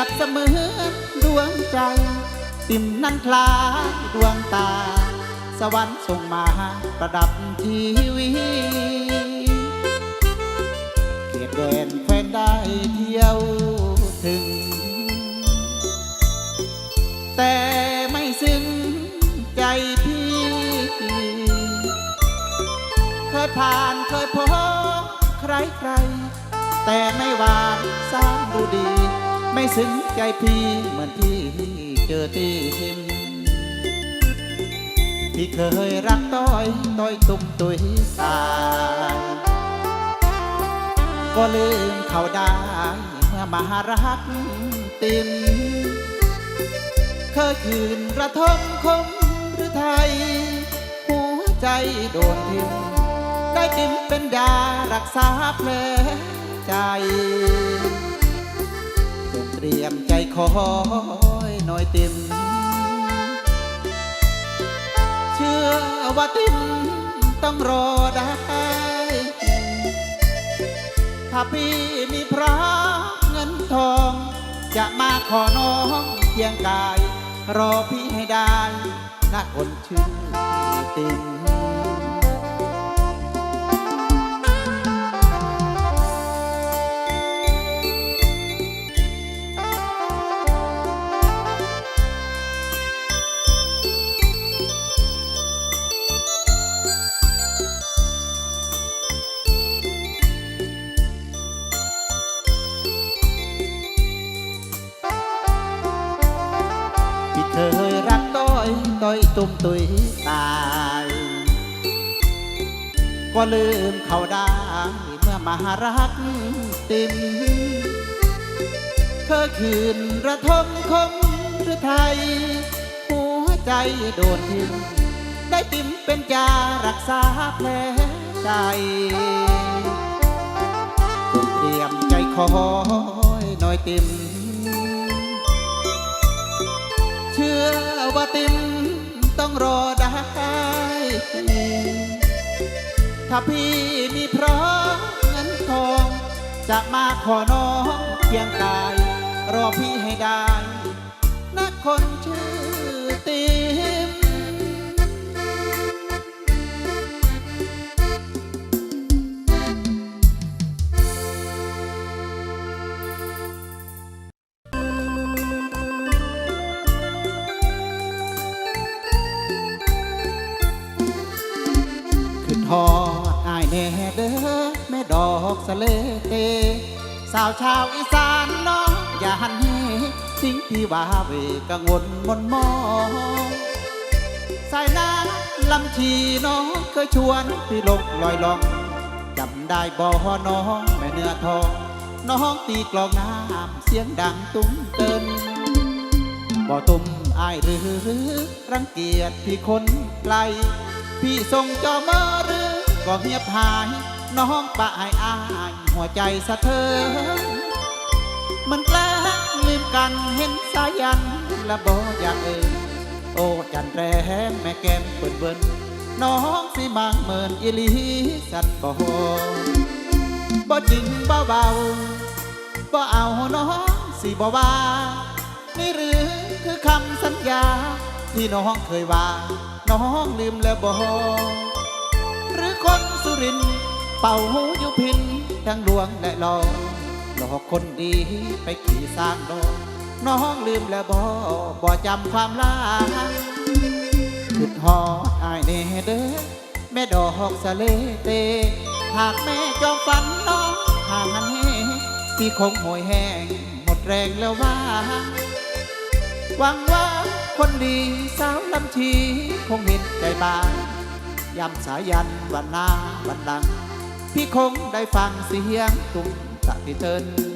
ยบเสมือนดวงใจ ติ่มนั้นคลายดวงตา สวรรค์ส่งมาประดับชีวิตเขตแดนแฟนได้เที่ยวถึง แต่ไม่ซึ้งใจพี่ เคยผ่านเคยพบใครใครแต่ไม่หวานสร้างดูดี ไม่ซึ้งใจพี่เหมือนที่เจอตีหิมที่เคยรักต้อยต้อยตุ้มตุยสายก็ลืมเขาได้เมื่อมารักติมเคยคืนระทมคมหรือไทย หัวใจโดนทิมได้ติมเป็นยารักษาแผลใจ เตรียมใจคอยน่อยติม เชื่อว่าติมต้องรอได้ ถ้าพี่มีพระเงินทอง จะมาขอน้องเพียงกาย รอพี่ให้ได้นะคนชื่อติม ตุยตาย ก็ลืมเขาได้เมื่อมารักติมเคยคืนระทมคมหรือไทย หัวใจโดนทิมได้ติมเป็นยารักษาแผลใจจงเตรียมใจคอยหน่อยติม เชื่อว่าติม ต้องรอได้ ถ้าพี่มีพร้อมเงินทอง จะมาขอน้องเพียงกาย รอพี่ให้ได้นะคนชื่อ แม่ดอกสะเลเต สาวชาวอีสานน้องอย่าหันเหสิ่งที่ว่าเวกังวลมนมองสายน้ำลำชีน้องเคยชวนพี่ลงลอยลองจำได้บ่อน้องแม่เนื้อทอง น้องตีกลองน้ำเสียงดังตุ้มเตินบ่ตุ่มอายหรือรังเกียจพี่คนไกลพี่ส่งจอมาหรือก็เงียบหาย น้องปะอายอายหัวใจสะเทือนมันแกล้งลืมกันเห็นสายันและบ่อยากเอ่ยโอ้จันแรมแม่แก้มเปิดเบิ้นน้องสิมังเมินอีหลีสัตว์บ่บ่จริงบ่เบาบ่เอาน้องสิบ่ว่านี่หรือคือคำสัญญา ที่น้องเคยว่า น้องลืมแล้วบ่หรือคนสุรินทร์ เป่าหูอยู่พินทั้งลวงและหลอกหลอกคนดีไปขี่สร้างดอกน้องลืมแล้วบ่บ่จำความลาขึ้นหอดอายเนเด้อแม่ดอกสะเลเต หากแม่จอมฝันน้องห่างหันเหพี่คงหมวยแห้งหมดแรงแล้วว่า หวังว่าคนดีสาวลำชีคงเห็นใจบางยำสายันวันหน้าวันดัง พี่คงได้ฟังเสียงตุ้มตะติเติน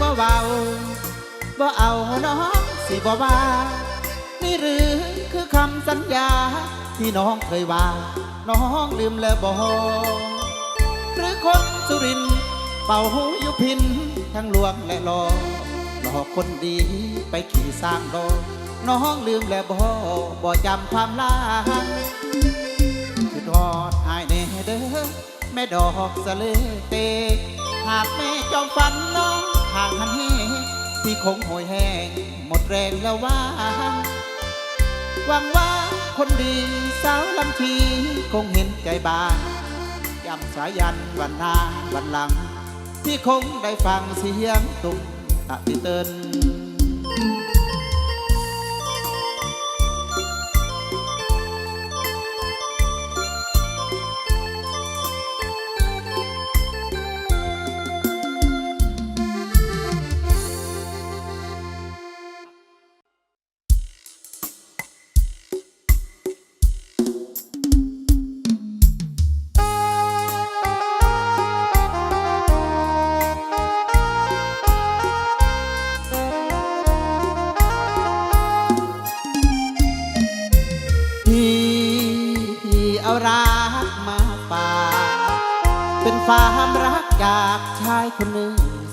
บ่เบาบ่เอาน้องสิบ่ว่านี่หรือคือคำสัญญา ที่น้องเคยว่า น้องลืมแล้วบ่หรือคนสุรินเป่าหูยุพิน ทั้งลวงและหลอกหลอกคนดีไปขี่สร้างดอกน้องลืมแล้วบ่บ่จำความลางคือทอดอายแน่เด้อแม่ดอกสะเลเตหากแม่จอมฝันน้อง ห่างหันเฮที่คงหอยแห้งหมดแรงแล้วว่าหวังว่าคนดีสาวลำชีคงเห็นใจบางยำสายันวันหน้าวันหลัง ที่คงได้ฟังเสียงตุ้มตะติเติน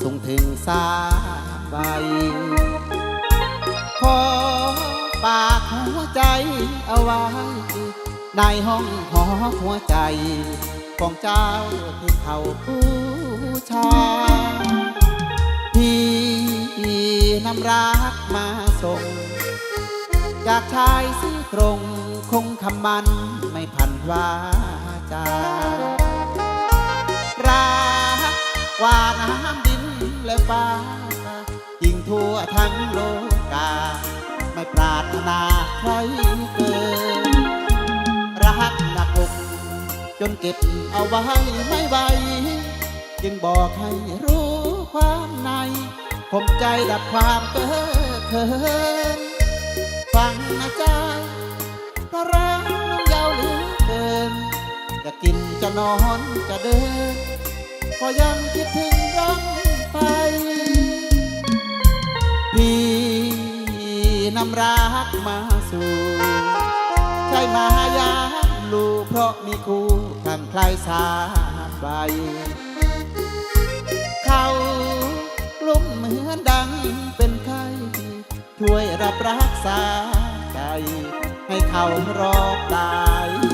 ส่งถึงสาใบขอฝากหัวใจเอาไว้ ในห้องหอหัวใจของเจ้าที่เขาผู้ชายที่นำรักมาส่ง จากชายซื่อตรงคงคำมันไม่พันวาจารักกว่าน้ำดิน และฟ้ายิงทั่วทั้งโลกา ไม่ปรารถนาใครเกินรักหนักอกจนเก็บเอาไว้ไม่ไหวจึงบอกให้รู้ความในผมใจดับความเก้อเขินฟังนะจ๊ะเพราะรักน้องยาวเหลือเกินจะกินจะนอนจะเดิน ก็ยังคิดถึงรัก นำรักมาสู่ใช่มายาลูเพราะมีคู่ทางใครสามใบเขาลุ่มเหมือนดังเป็นไข้ช่วยรับรักษาใจให้เขารอตาย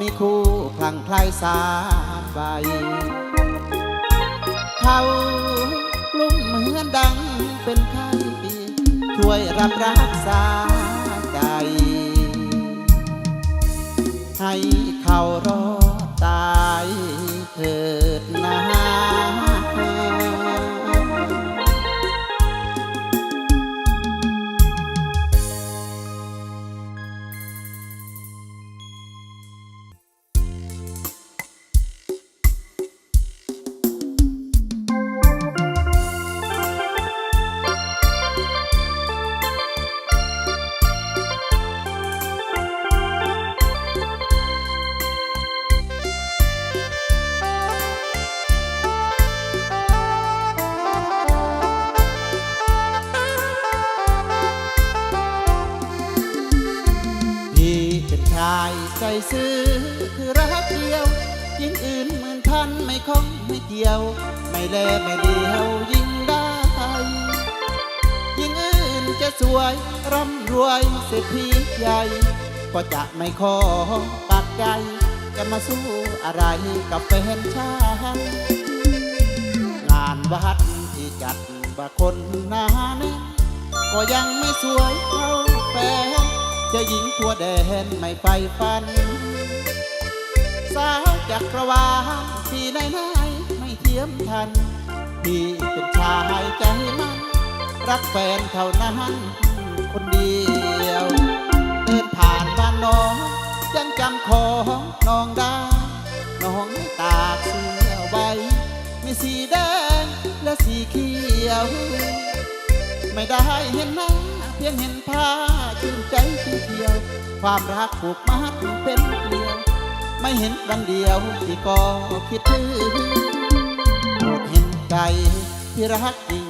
มีคู่คลังไคล้สามใบ เขาลุ่มเหมือนดังเป็นไข้ช่วยรับรักษาใจ ให้เขารอดตายเถิดน ซื่อคือรักเดียว ยิ่งอื่นหมื่นพันไม่คงไม่เกี่ยว ไม่แลไม่เดียวยิ่งได้ ยิ่งอื่นจะสวยร่ำรวยเศรษฐีใหญ่ ก็จะไม่ขอปักใจ จะมาสู้อะไรกับแฟนชายงานวัดที่จัดว่าคนหนาแน่นก็ยังไม่สวยเท่าแฟนจะหญิงทั่วแดนไม่ไฟฟัน สาวจักรวาลที่ไหนไหนๆไม่เทียมทัน พี่เป็นชายใจมัน รักแฟนเท่านั้นคนเดียว เดินผ่านบ้านน้อง ยังจำของน้องได้ น้องตากเสื้อไว้ มีสีแดงและสีเขียว ไม่ได้เห็นหน้าเพียงเห็นผ้าชื่นใจที่เที่ยว ความรักผูกมัดเป็นเกลียว ไม่เห็นวันเดียวที่ก็คิดถึงโปรดเห็นใจที่รักจริง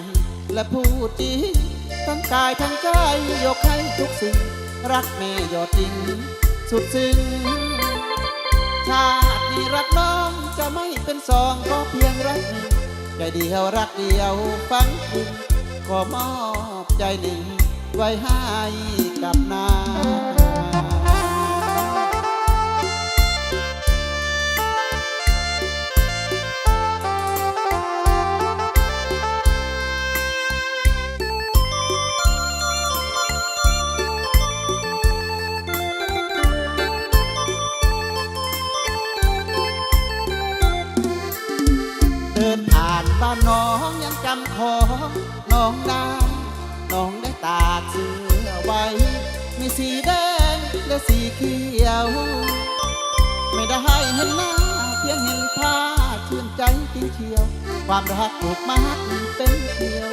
และพูดจริงทั้งกายทั้งใจยกให้ทุกสิ่ง รักแม่ยอดจริง สุดซึ้งชาตินี้รักน้องจะไม่เป็นสองก็เพียงรักหนึ่งใจเดียวรักเดียวฟังคุณขอมอบใจหนึ่งไว้ให้กับนา องได้น้องได้ตากเสื้อไว้ มีสีแดงและสีเขียว ไม่ได้ให้เห็นหน้า เพียงเห็นผ้าชื่นใจจริงเชียว ความรักผูกมัดเป็นเพียว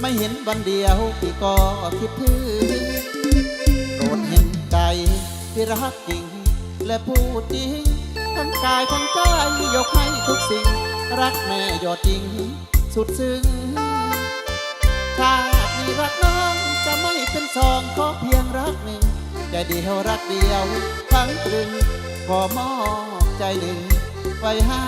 ไม่เห็นวันเดียวพี่ก็คิดถึงโปรดเห็นใจที่รักจริง และพูดจริง ทั้งกายทั้งใจยกให้ทุกสิ่ง รักแม่ยอดจริง สุดซึ้ง ถ้ามีรักน้องจะไม่เป็นสองขอเพียงรักหนึ่งใจเดียวรักเดียวทั้งตรึงขอมอบใจหนึ่งไว้ให้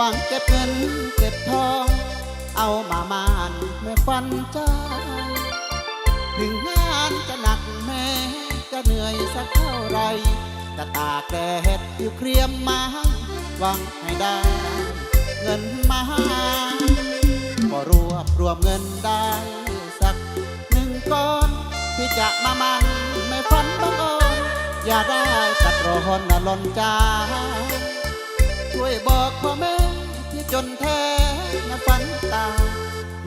หวังเก็บเงินเก็บทอง เอามามานไม่ฟันใจถึงงานจะหนักแม้จะเหนื่อยสักเท่าไร จะตากแดดอยู่เครียมมาหวังให้ได้ เงินมาก็รวบรวมเงินได้สักหนึ่งก้อนที่จะมามันไม่ฝันบังอ่อนอย่าได้ตัดร้อนนะหลนจ้า ช่วยบอกพ่อแม่ที่จนแท้นะฝันตา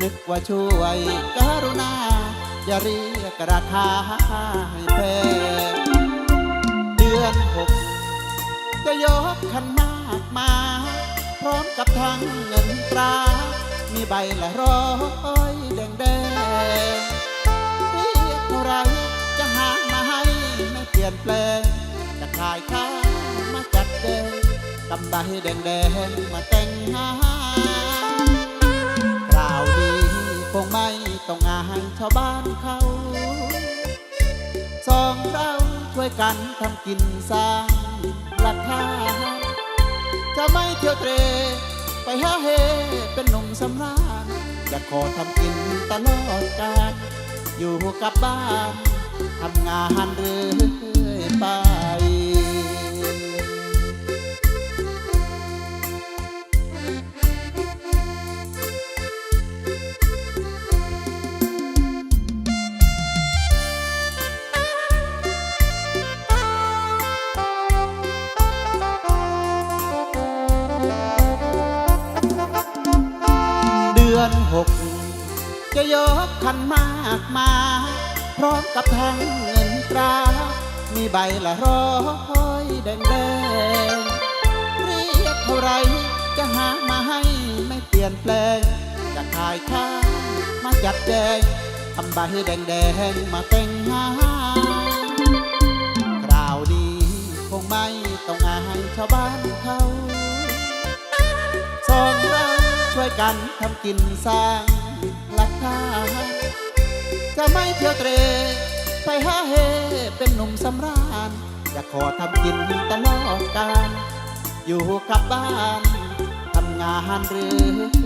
นึกว่าช่วยกรุณา อย่าเรียกราคาให้แพงเดือนหกจะยกขันมากมา พร้อมกับทั้งเงินตรา มีใบละร้อยแดงแดงเรียกเท่าไรจะหามาให้ไม่เปลี่ยนแปลงจะขายข้าวมาจัดแดง กำใบแดงแดงๆมาแต่งงานคราวนี้คงไม่ต้องอายชาวบ้านเขาสองเราช่วยกันทำกินสร้างหลักฐานจะไม่เที่ยวเตรไปหาเฮเป็นหนุ่มสำราญจะขอทำกินตลอดกาลอยู่กับบ้านทำงานเรื่อยไป หก จะยกขันมากมา พร้อมกับทั้งเงินตรา มีใบละร้อยแดงแดงเรียกเท่าไรจะหามาให้ไม่เปลี่ยนแปลง จะขายข้าวมาจัดแจงทำใบแดงแดงมาแต่งงานคราวนี้คงไม่ต้องอายชาวบ้านเขาสองเรา ช่วยกันทำกินสร้างหลักฐานจะไม่เที่ยวเตรไปไปหาเฮเป็นหนุ่มสำราญอยากขอทำกินตลอดกาลอยู่กับบ้านทำงานหรือ